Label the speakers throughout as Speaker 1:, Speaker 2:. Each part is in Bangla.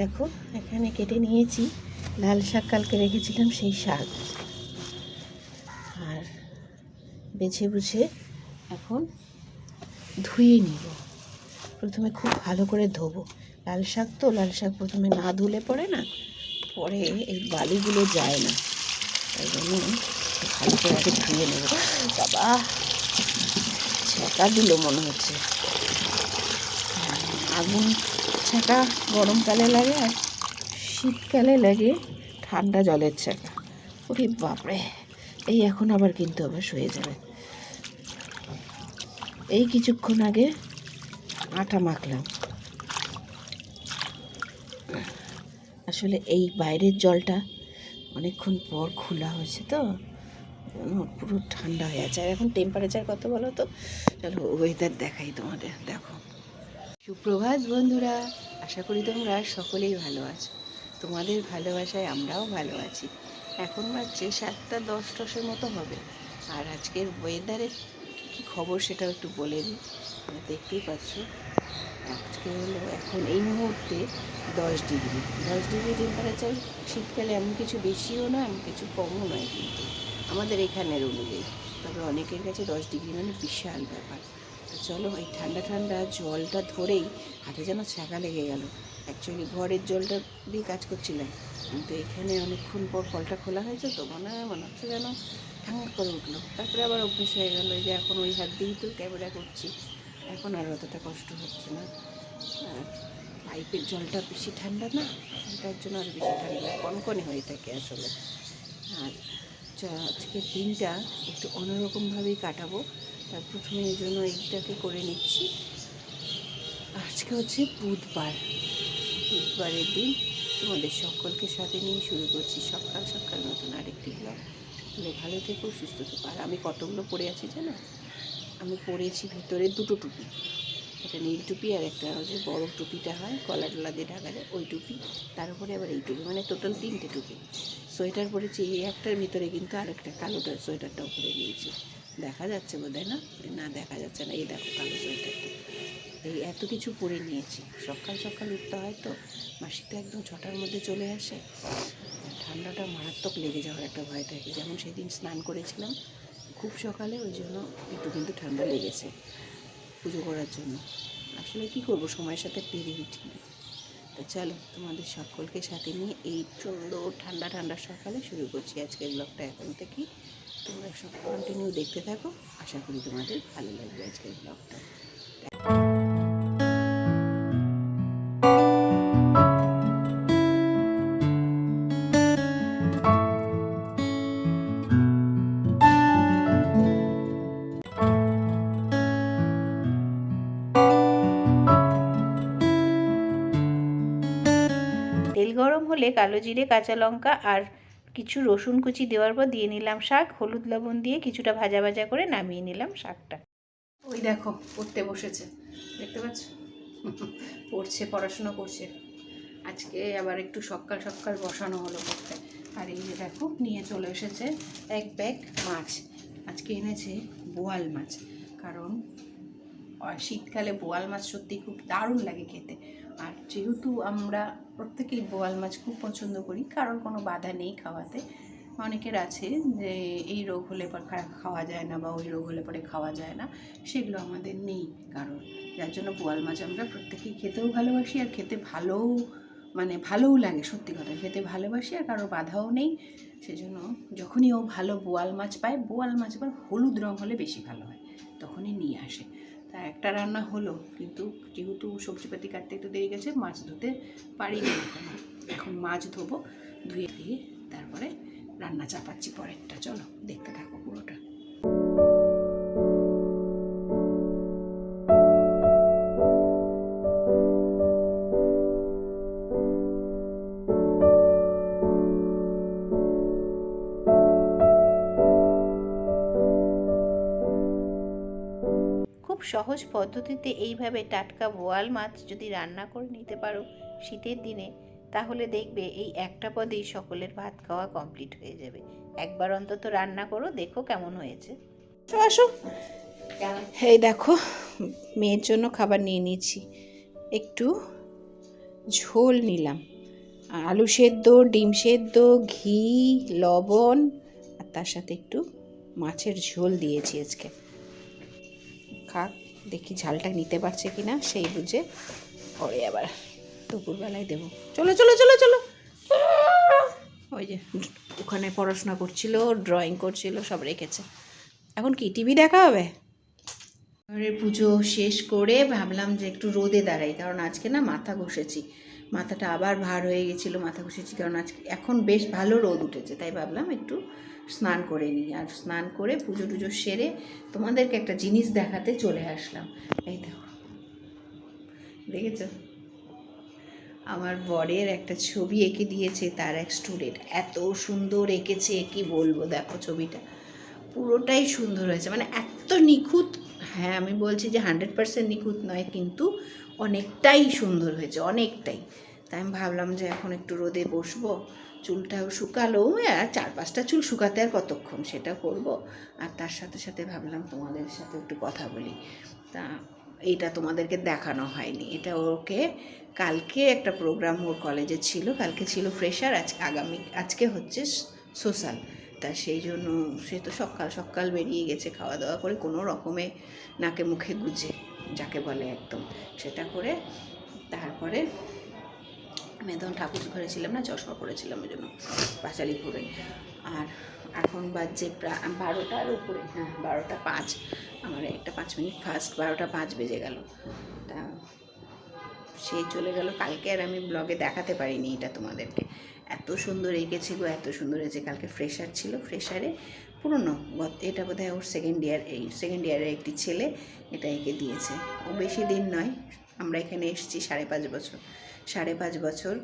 Speaker 1: দেখো, এখানে কেটে নিয়েছি। লাল শাক কালকে রেখেছিলাম, সেই শাক। আর বেছে বুঝে এখন ধুয়ে নিব। প্রথমে খুব ভালো করে ধোবো। লাল শাক তো, লাল শাক প্রথমে না ধুলে পড়ে না, পরে এই বালিগুলো যায় না। তাই জন্য ভালো করে আগে ধুয়ে নেব। বাবা, ছ্যাঁকা দিল মনে হচ্ছে। আগুন ছ্যাঁকা গরমকালে লাগে আর শীতকালে লাগে ঠান্ডা জলের ছ্যাঁকা ওরে বাপরে, এই এখন আবার কিন্তু আবার শুয়ে যাবে। এই কিছুক্ষণ আগে আটা মাখলাম। আসলে এই বাইরের জলটা অনেকক্ষণ পর খোলা হয়েছে তো পুরো ঠান্ডা হয়ে আছে। আর এখন টেম্পারেচার কত বলো তো? চলো ওয়েদার দেখাই তোমাদের, দেখো। সুপ্রভাত বন্ধুরা আশা করি তোমরা সকলেই ভালো আছো। তোমাদের ভালোবাসায় আমরাও ভালো আছি। এখন বাজছে সাতটা দশ দশের মতো হবে। আর আজকের ওয়েদারের কী খবর সেটাও একটু বলে দিই। দেখতেই পাচ্ছ, আজকে হলো এখন এই মুহূর্তে দশ ডিগ্রি দশ ডিগ্রি টেম্পারেচার শীতকালে এমন কিছু বেশিও না এমন কিছু কমও নয় কিন্তু আমাদের এখানের অনুযায়ী। তবে অনেকের কাছে দশ ডিগ্রি মানে বিশাল ব্যাপার। চলো এই ঠান্ডা ঠান্ডা জলটা ধরেই হাতে যেন ছ্যাঁকা লেগে গেল। অ্যাকচুয়ালি ঘরের জলটা দিয়ে কাজ করছিলাম। কিন্তু এখানে অনেকক্ষণ পর কলটা খোলা হয়েছে তো মনে মনে হচ্ছে যেন ঠান্ডা করে উঠল। তারপরে আবার অভ্যেস হয়ে গেলো যে এখন ওই হাত দিয়েই তো ক্যামেরা করছি। এখন আর অতটা কষ্ট হচ্ছে না। আর পাইপের জলটা বেশি ঠান্ডা না, তার জন্য আর বেশি ঠান্ডা, কনকনে হয়ে থাকে আসলে। আর আজকের দিনটা একটু অন্যরকমভাবেই কাটাবো। তার প্রথমে এই জন্য এইটাকে করে নিচ্ছি। আজকে হচ্ছে বুধবার। বুধবারের দিন তোমাদের সকলকে সাথে নিয়ে শুরু করছি সকাল সকাল নতুন আরেকটি ব্লগ তাহলে ভালো থেকো, সুস্থ থেকো। আর আমি কতগুলো পরে আছি জানো? আমি পরেছি ভিতরে দুটো টুপি। একটা নীল টুপি আর একটা হচ্ছে বড় টুপিটা হয়, কলা টলা দিয়ে ঢাকা যায় ওই টুপি। তার উপরে আবার এই টুপি মানে টোটাল তিনটে টুপি। সোয়েটার পরেছি, এই একটার ভিতরে কিন্তু আরেকটা কালোটার সোয়েটারটাও পরে নিয়েছি। দেখা যাচ্ছে বোধ না? না, দেখা যাচ্ছে না। এই দেখো কালো সোয়েটারটা। এই এত কিছু পরে নিয়েছি। সকাল সকাল উঠতে হয় তো। মাসিক তো একদম ছটার মধ্যে চলে আসে। ঠান্ডাটা মারাত্মক লেগে যাওয়ার একটা ভয় থাকে। যেমন সেদিন স্নান করেছিলাম, খুব সকালে, ওই জন্য একটু কিন্তু ঠান্ডা লেগেছে পুজো করার জন্য। আসলে কি করব? সময়ের সাথে পেরে উঠি তো চলো, তোমাদের সকলকে সাথে নিয়ে এই সুন্দর ঠান্ডা ঠান্ডা সকালে শুরু করছি আজকের ব্লগটা। এখন থেকেই তোমরা সব কন্টিনিউ দেখতে থাকো। আশা করি তোমাদের ভালো লাগবে আজকের ব্লগটা তেল গরম হলে কালো জিরে, কাঁচা লঙ্কা আর কিছু রসুন কুচি দেওয়ার পর দিয়ে নিলাম শাক, হলুদ লবণ দিয়ে কিছুটা ভাজা ভাজা করে নামিয়ে নিলাম শাকটা। ওই দেখো, পড়তে বসেছে, দেখতে পাচ্ছ? পড়ছে, পড়াশোনা করছে। আজকে আবার একটু সকাল সকাল বসানো হলো পড়তে। আর এই যে দেখো, নিয়ে চলে এসেছে এক ব্যাগ মাছ। আজকে এনেছে বোয়াল মাছ, কারণ শীতকালে বোয়াল মাছ সত্যি খুব দারুণ লাগে খেতে। আর যেহেতু আমরা প্রত্যেকেই বোয়াল মাছ খুব পছন্দ করি, কারোর কোনো বাধা নেই খাওয়াতে। অনেকের আছে যে এই রোগ হলে পর খাওয়া যায় না বা ওই রোগ হলে পরে খাওয়া যায় না, সেগুলো আমাদের নেই কারণ যার জন্য বোয়াল মাছ আমরা প্রত্যেকেই খেতেও ভালোবাসি আর খেতে ভালোও মানে ভালোও লাগে সত্যি কথা। খেতে ভালোবাসি আর কারোর বাধাও নেই, সেজন্য যখনই ও ভালো বোয়াল মাছ পায়, বোয়াল মাছ আবার হলুদ রঙ হলে বেশি ভালো হয়, তখনই নিয়ে আসে। একটা রান্না হলো, কিন্তু যেহেতু সবজিপাতি কাটতে একটু দেরি গেছে, মাছ ধুতে এখনও। এখন মাছ ধোবো, ধুয়ে ধুয়ে তারপরে রান্না চাপাচ্ছি পরেরটা, চলো দেখতে থাকো পুরোটা। সহজ পদ্ধতিতে এইভাবে টাটকা বোয়াল মাছ যদি রান্না করে নিতে পারো শীতের দিনে তাহলে দেখবে এই একটা পদেই সকলের ভাত খাওয়া কমপ্লিট হয়ে যাবে। একবার অন্তত রান্না করো দেখো কেমন হয়েছে। আসো এই দেখো মেয়ের জন্য খাবার নিয়ে নিয়েছি। একটু ঝোল নিলাম। আলু সেদ্ধ ডিম সেদ্ধ ঘি লবণ আর তার সাথে একটু মাছের ঝোল দিয়েছি আজকে। খাক দেখি ঝালটা নিতে পারছে কি না সেই বুঝে পরে আবার দুপুরবেলায় দেবো। চলো চলো চলো চলো। ওই যে ওখানে পড়াশোনা করছিল ড্রয়িং করছিল, সব রেখেছে। এখন কি, টিভি দেখা হবে? এবারে পুজো শেষ করে ভাবলাম যে একটু রোদে দাঁড়াই, কারণ আজকে না মাথা ঘষেছি। মাথাটা আবার ভার হয়ে গেছিল, মাথা ঘষেছি, কারণ আজকে, এখন বেশ ভালো রোদ উঠেছে, তাই ভাবলাম একটু স্নান করে নিই। আর স্নান করে পুজো টুজো সেরে তোমাদেরকে একটা জিনিস দেখাতে চলে আসলাম। এই দেখো। দেখেছ? আমার বরের একটা ছবি এঁকে দিয়েছে তার এক স্টুডেন্ট এত সুন্দর এঁকেছে, কি বলব? দেখো ছবিটা। পুরোটাই সুন্দর হয়েছে। মানে এত নিখুঁত হ্যাঁ আমি বলছি যে হান্ড্রেড পার্সেন্ট নিখুঁত নয়, কিন্তু অনেকটাই সুন্দর হয়েছে, অনেকটাই। তাই আমি ভাবলাম যে এখন একটু রোদে বসবো। চুলটাও শুকালো আর চার পাঁচটা চুল শুকাতে আর কতক্ষণ সেটা করব। আর তার সাথে সাথে ভাবলাম তোমাদের সাথে একটু কথা বলি। তা এইটা তোমাদেরকে দেখানো হয়নি। এটা ওকে কালকে একটা প্রোগ্রাম ওর কলেজে ছিল, কালকে ছিল ফ্রেশার, আজ আগামী, আজকে হচ্ছে সোশ্যাল। তা সেই জন্য সে তো সকাল সকাল বেরিয়ে গেছে, খাওয়া দাওয়া করে কোনো রকমে নাকে মুখে গুজে, যাকে বলে একদম। সেটা করে তারপরে আমি তখন ঠাকুর ঘরে ছিলাম না, চশমা পরেছিলাম ওই জন্য, পাঁচালি পরে আর এখন বাজছে প্রায় বারোটার উপরে হ্যাঁ বারোটা পাঁচ। আমার একটা পাঁচ মিনিট ফার্স্ট বারোটা পাঁচ বেজে গেল। তা সে চলে গেল। কালকে আর আমি ব্লগে দেখাতে পারিনি এটা তোমাদেরকে। এত সুন্দর এঁকেছিল, এত সুন্দর হয়েছে। কালকে ফ্রেশার ছিল ফ্রেশারে পুরনো এটা বোধ হয় ওর সেকেন্ড ইয়ার এই সেকেন্ড ইয়ারের একটি ছেলে এটা এঁকে দিয়েছে। ও বেশি দিন নয়, আমরা এখানে এসেছি সাড়ে পাঁচ বছর। সাড়ে পাঁচ বছর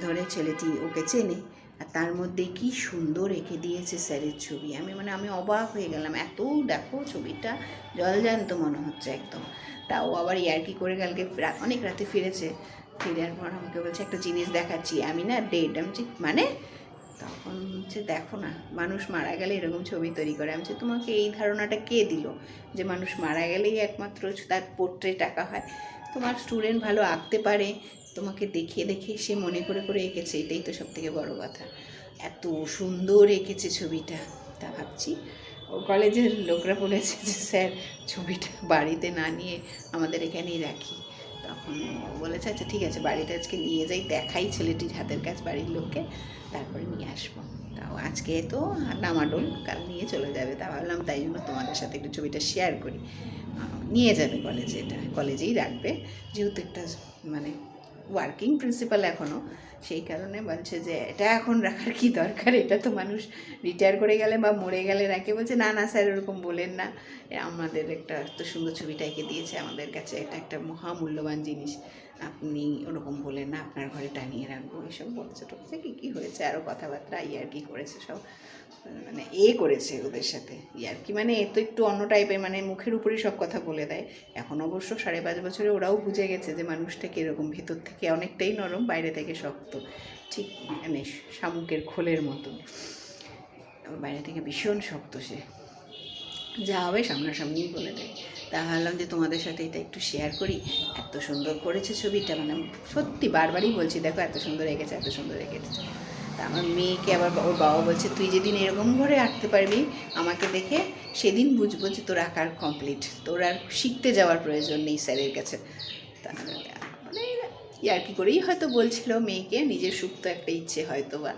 Speaker 1: ধরে ছেলেটি ওকে চেনে। আর তার মধ্যে কি সুন্দর এঁকে দিয়েছে স্যারের ছবি। আমি মানে আমি অবাক হয়ে গেলাম এত দেখো ছবিটা জলজান্ত মনে হচ্ছে একদম। তাও আবার ইয়ার্কি করে কালকে অনেক রাতে ফিরেছে। ফিরার পর আমাকে বলছে একটা জিনিস দেখাচ্ছি আমি না ডেট আমি বলছি, মানে? তখন হচ্ছে দেখো না মানুষ মারা গেলে এরকম ছবি তৈরি করে। আমি তোমাকে এই ধারণাটা কে দিল? যে মানুষ মারা গেলেই একমাত্র তার পোর্ট্রেট আঁকা হয়। তোমার স্টুডেন্ট ভালো আঁকতে পারে তোমাকে দেখিয়ে দেখিয়ে সে মনে করে করে এঁকেছে, এটাই তো সব থেকে বড়ো কথা। এত সুন্দর এঁকেছে ছবিটা, তা ভাবছি। ও কলেজের লোকরা বলেছে যে, স্যার, ছবিটা বাড়িতে না নিয়ে আমাদের এখানেই রাখি। তখন বলেছে আচ্ছা ঠিক আছে, বাড়িতে আজকে নিয়ে যাই, দেখাই ছেলেটির হাতের কাজ বাড়ির লোককে, তারপরে নিয়ে আসব। তাও আজকে তো ডামাডোল কাল নিয়ে চলে যাবে, তা ভাবলাম তাই জন্য তোমাদের সাথে একটু ছবিটা শেয়ার করি। নিয়ে যাবে কলেজে, এটা কলেজেই রাখবে। যেহেতু একটা মানে ওয়ার্কিং প্রিন্সিপাল এখনও সেই কারণে বলছে যে এটা এখন রাখার কি দরকার? এটা তো মানুষ রিটায়ার করে গেলে বা মরে গেলে রাখে বলছে, না না স্যার ওরকম বলেন না। আমাদের একটা এত সুন্দর ছবিটা এঁকে দিয়েছে, আমাদের কাছে এটা একটা মহামূল্যবান জিনিস। আপনি ওরকম বলেন না, আপনার ঘরে টানিয়ে রাখব, এসব বলছে। টলছে কী কী হয়েছে? আরও কথাবার্তা ইয়ার কি করেছে সব। এ করেছে ওদের সাথে। ইয়ার কি মানে এ তো একটু অন্য টাইপের মানে মুখের উপরেই সব কথা বলে দেয়। এখন অবশ্য সাড়ে পাঁচ বছরে ওরাও বুঝে গেছে যে মানুষটা কীরকম ভেতর থেকে অনেকটাই নরম, বাইরে থেকে শক্ত। ঠিক মানে শামুকের খোলের মতো বাইরে থেকে ভীষণ শক্ত সে। যা হবে সামনাসামনিই বলে দেয়। তা ভাবলাম যে তোমাদের সাথে এটা একটু শেয়ার করি। এত সুন্দর করেছে ছবিটা মানে সত্যি বারবারই বলছি, দেখো এত সুন্দর এঁকেছে, এত সুন্দর এঁকেছে। তা আমার মেয়েকে আবার ওর বাবা বলছে, তুই যেদিন এরকম করে আঁকতে পারবি, আমাকে দেখে সেদিন বুঝব যে তোর আঁকার কমপ্লিট তোর আর শিখতে যাওয়ার প্রয়োজন নেই স্যারের কাছে। তা মানে ইয়ার কি করেই হয়তো বলছিল মেয়েকে, নিজের সুপ্ত একটা ইচ্ছে হয়তো বা।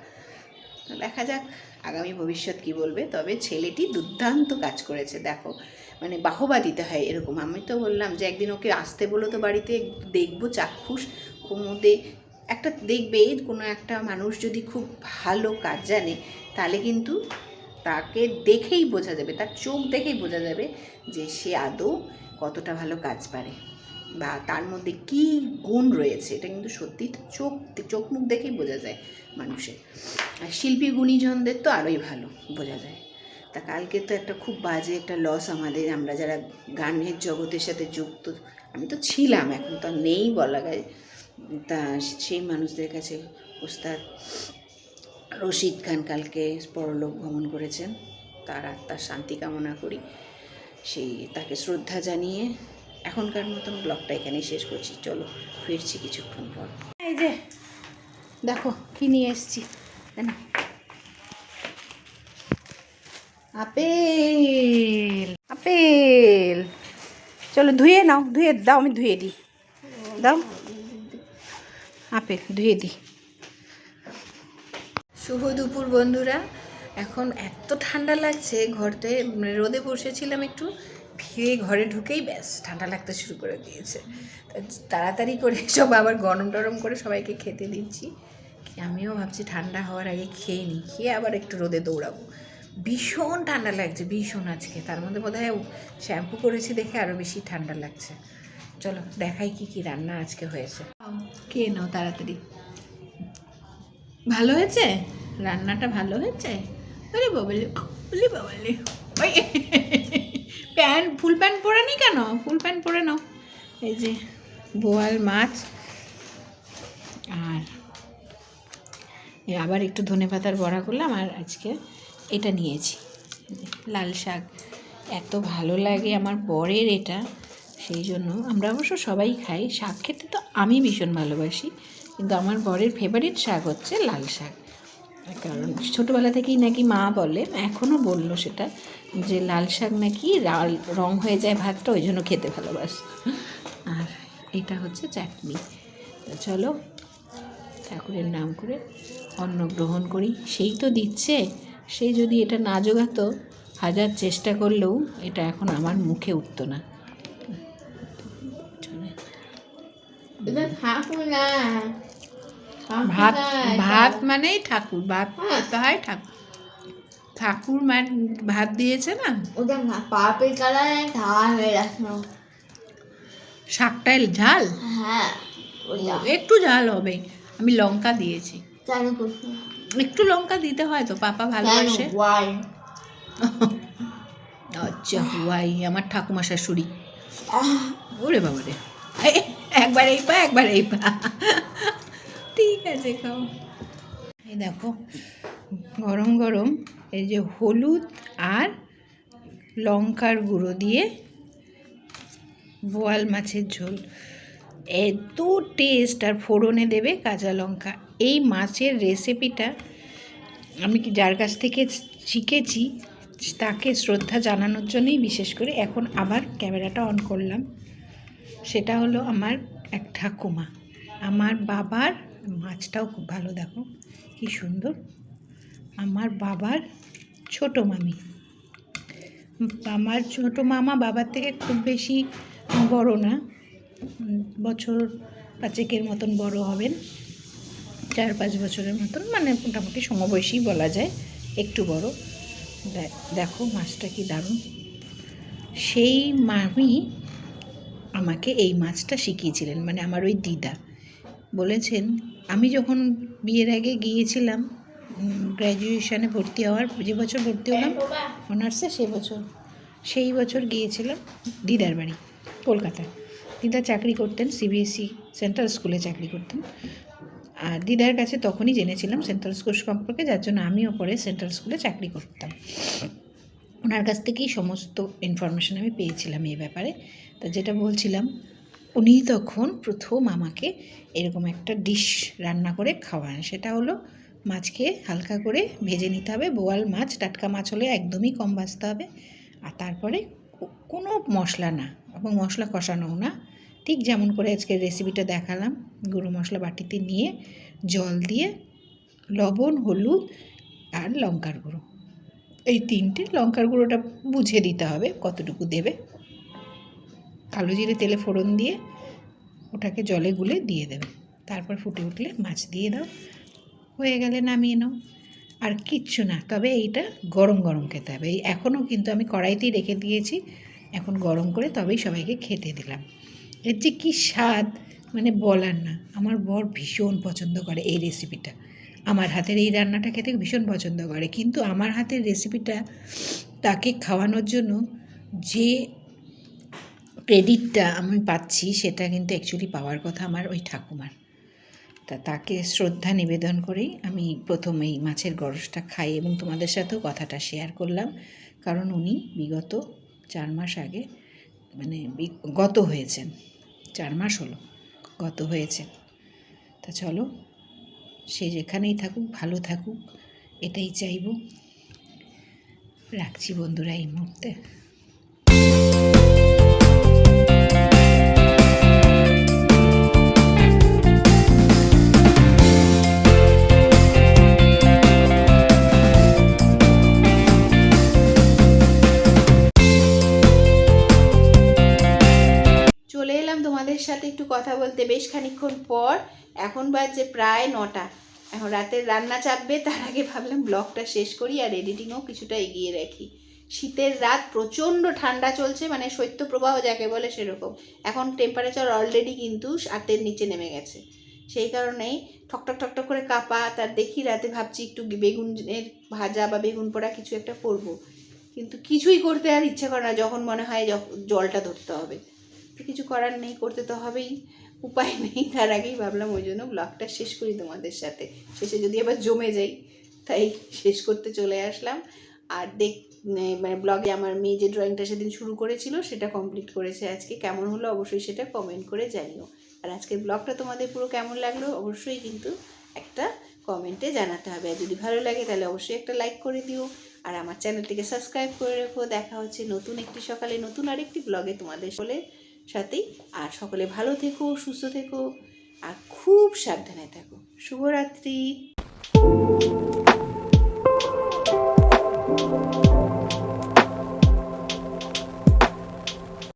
Speaker 1: দেখা যাক আগামী ভবিষ্যৎ কি বলবে। তবে ছেলেটি দুর্দান্ত কাজ করেছে, দেখো। মানে বাহবা দিতে হয় এরকম। আমি তো বললাম যে একদিন ওকে আসতে বলো তো বাড়িতে, দেখব চাক্ষুষ। ওর একটা দেখবে কোনো একটা মানুষ যদি খুব ভালো কাজ জানে, তাহলে কিন্তু তাকে দেখেই বোঝা যাবে, তার চোখ দেখেই বোঝা যাবে যে সে আদৌ কতটা ভালো কাজ পারে বা তার মধ্যে কী গুণ রয়েছে। এটা কিন্তু সত্যি চোখ চোখ মুখ দেখেই বোঝা যায় মানুষের। আর শিল্পী গুণীজনদের তো আরোই ভালো বোঝা যায়। তা কালকে তো একটা খুব বাজে একটা লস আমাদের, আমরা যারা গানের জগতের সাথে যুক্ত, আমি তো ছিলাম, এখন তো নেই বলা যায়। তা সেই মানুষদের কাছে। ওস্তাদ রশিদ খান কালকে পরলোক ভ্রমণ করেছেন। তার আত্মার শান্তি কামনা করি। সেই তাকে শ্রদ্ধা জানিয়ে এখনকার মতন ব্লগটা এখানেই শেষ করছি। চলো ফিরছি কিছুক্ষণ পর। এই যে, দেখো কি নিয়ে এসছি। Apple apple. চলো ধুয়ে নাও, ধুয়ে দাও, আমি ধুয়ে দিই। দাও। আপেল ধুয়ে দিই। শুভ দুপুর বন্ধুরা। এখন এত ঠান্ডা লাগছে ঘরতে মানে রোদে বসেছিলাম একটু, ফিরে ঘরে ঢুকেই ব্যাস, ঠান্ডা লাগতে শুরু করে দিয়েছে। তাড়াতাড়ি করে সব আবার গরম টরম করে সবাইকে খেতে দিচ্ছি। আমিও ভাবছি ঠান্ডা হওয়ার আগে খেয়ে নিই, খেয়ে আবার একটু রোদে দৌড়াবো। ভীষণ ঠান্ডা লাগছে, ভীষণ আজকে। তার মধ্যে বোধ হয় শ্যাম্পু করেছি দেখে আরও বেশি ঠান্ডা লাগছে। চলো, দেখাই কি কি রান্না আজকে হয়েছে। কে নাও তাড়াতাড়ি। ভালো হয়েছে? রান্নাটা ভালো হয়েছে? আরে বাবালে, বলি বাবালে। ওই প্যান্ট ফুল প্যান্ট পরে নি কেন? ফুল প্যান্ট পরে নাও। এই যে, বোয়াল মাছ আর আবার একটু ধনে পাতার বড়া করলাম আর আজকে এটা নিয়েছি। লাল শাক। এত ভালো লাগে, আমার বরের এটা। সেই জন্য আমরা অবশ্য সবাই খাই। শাক খেতে তো আমি ভীষণ ভালোবাসি, কিন্তু আমার বরের ফেভারিট শাক হচ্ছে লাল শাক। কারণ ছোটোবেলা থেকেই নাকি মা বলে এখনও বলল সেটা, যে লাল শাক নাকি লাল রং হয়ে যায় ভাতটা, ওই জন্য খেতে ভালোবাসত। আর এটা হচ্ছে চাটনি। চলো ঠাকুরের নাম করে অন্ন গ্রহণ করি। সেই তো দিচ্ছে সেই যদি এটা না জোগাতো, হাজার চেষ্টা করলেও এটা এখন আমার মুখে উঠতো না। ভাত ভাত মানেই ঠাকুর ভাত করতে হয় ঠাকুর। ঠাকুর মান ভাত দিয়েছে না?
Speaker 2: ওটা না পাপের কালার ধাওয়া হয়ে রাখল
Speaker 1: শাকটায় ঝাল?
Speaker 2: হ্যাঁ
Speaker 1: একটু ঝাল হবে আমি লঙ্কা দিয়েছি। একটু লঙ্কা দিতে হয় তো পাপা ভালোবাসে। আচ্ছা ওয়াই আমার ঠাকুমা শাশুড়ি। ওরে বাবা রে একবার এই পা, একবার এই পা। ঠিক আছে, খাও। এই দেখো, গরম গরম এই যে হলুদ আর লঙ্কার গুঁড়ো দিয়ে বোয়াল মাছের ঝোল। এত টেস্ট আর ফোড়নে দেবে কাঁচা লঙ্কা। এই মাছের রেসিপিটা আমি কি যার কাছ থেকে শিখেছি, তাকে শ্রদ্ধা জানানোর জন্যই বিশেষ করে এখন আবার ক্যামেরাটা অন করলাম। সেটা হলো আমার এক ঠাকুমা। আমার বাবার মাছটাও খুব ভালো, দেখো কি সুন্দর। আমার বাবার ছোট মামি। আমার ছোট মামা বাবার থেকে খুব বেশি বড় না, বছর পাঁচেকের মতন বড় হবেন, চার পাঁচ বছরের মতন মানে মোটামুটি সমবয়সী বলা যায়, একটু বড়। দেখো মাছটা কি দারুণ। সেই মামি আমাকে এই মাছটা শিখিয়েছিলেন মানে আমার ওই দিদা। বলেছেন আমি যখন বিয়ের আগে গিয়েছিলাম গ্র্যাজুয়েশনে ভর্তি হওয়ার যে বছর ভর্তি হলাম অনার্সে সে বছর সেই বছর গিয়েছিলাম দিদার বাড়ি কলকাতায়। দিদা চাকরি করতেন সিবিএসসি সেন্ট্রাল স্কুলে চাকরি করতেন। আর দিদার কাছে তখনই জেনেছিলাম সেন্ট্রাল স্কুল সম্পর্কে যার জন্য আমিও পরে সেন্ট্রাল স্কুলে চাকরি করতাম। ওনার কাছ থেকেই সমস্ত ইনফরমেশন আমি পেয়েছিলাম এই ব্যাপারে। তা যেটা বলছিলাম, উনি তখন প্রথম আমাকে এরকম একটা ডিশ রান্না করে খাওয়ান। সেটা হলো মাছকে হালকা করে ভেজে নিতে হবে। বোয়াল মাছ, টাটকা মাছ হলে একদমই কম বাঁচতে হবে। আর তারপরে কোনো মশলা না, এবং মশলা কষানোও না। ঠিক যেমন করে আজকের রেসিপিটা দেখালাম। গুঁড়ো মশলা বাটিতে নিয়ে জল দিয়ে লবণ, হলুদ আর লঙ্কার গুঁড়ো। এই তিনটে লঙ্কার গুঁড়োটা বুঝে দিতে হবে কতটুকু দেবে। কালো জিরে তেলে ফোড়ন দিয়ে ওটাকে জলে গুলে দিয়ে দেবে। তারপর ফুটে উঠলে মাছ দিয়ে দাও। হয়ে গেলে নামিয়ে নাও। আর কিচ্ছু না, তবে এইটা গরম গরম খেতে হবে। এই এখনও কিন্তু আমি কড়াইতেই রেখে দিয়েছি। এখন গরম করে তবেই সবাইকে খেতে দিলাম। এর যে কী স্বাদ মানে বলার না। আমার বর ভীষণ পছন্দ করে এই রেসিপিটা আমার হাতের এই রান্নাটা খেতে ভীষণ পছন্দ করে। কিন্তু আমার হাতের রেসিপিটা তাকে খাওয়ানোর জন্য যে ক্রেডিটটা আমি পাচ্ছি, সেটা কিন্তু অ্যাকচুয়ালি পাওয়ার কথা আমার ওই ঠাকুমার। তা তাকে শ্রদ্ধা নিবেদন করেই আমি প্রথম এই মাছের গরসটা খাই এবং তোমাদের সাথেও কথাটা শেয়ার করলাম। কারণ উনি বিগত চার মাস আগে মানে গত হয়েছেন। চার মাস হলো, গত হয়েছেন তা
Speaker 2: চলো সে যেখানেই থাকুক ভালো থাকুক এটাই চাইব। রাখছি বন্ধুরা এই মুহূর্তে।
Speaker 1: কথা বলতে বেশ খানিক্ষণ পর এখন বাজে প্রায় নটা। এখন রাতের রান্না চাপবে, তার আগে ভাবলাম ব্লগটা শেষ করি আর এডিটিংও কিছুটা এগিয়ে রাখি। শীতের রাত প্রচণ্ড ঠান্ডা চলছে মানে শৈত্যপ্রবাহ যাকে বলে সেরকম। এখন টেম্পারেচার অলরেডি কিন্তু আটের নিচে নেমে গেছে। সেই কারণেই ঠকঠক ঠকঠক করে কাপা, তার দেখি রাতে ভাবছি একটু বেগুনের ভাজা বা বেগুন পোড়া কিছু একটা করব। কিন্তু কিছুই করতে আর ইচ্ছে করে না, যখন মনে হয় জলটা ধরতে হবে। কিছু করার নেই, করতে তো হবেই। উপায় নেই, তার আগেই ভাবলাম ওই জন্য ব্লগটা শেষ করি তোমাদের সাথে। শেষে যদি আবার জমে যাই তাই শেষ করতে চলে আসলাম। আর দেখ মানে ব্লগে আমার মেয়ে যে ড্রয়িংটা সেদিন শুরু করেছিল, সেটা কমপ্লিট করেছে আজকে। কেমন হলো অবশ্যই সেটা কমেন্ট করে জানিও। আর আজকের ব্লগটা তোমাদের পুরো কেমন লাগল, অবশ্যই কিন্তু একটা কমেন্টে জানাতে হবে। আর যদি ভালো লাগে, তাহলে অবশ্যই একটা লাইক করে দিও। আর আমার চ্যানেলটিকে সাবস্ক্রাইব করে রেখো। দেখা হচ্ছে নতুন একটি সকালে নতুন আরেকটি ব্লগে তোমাদের সকলে সাথেই আর সকলে ভালো থেকো সুস্থ থেকো আর খুব সাবধানে থাকো। শুভরাত্রি।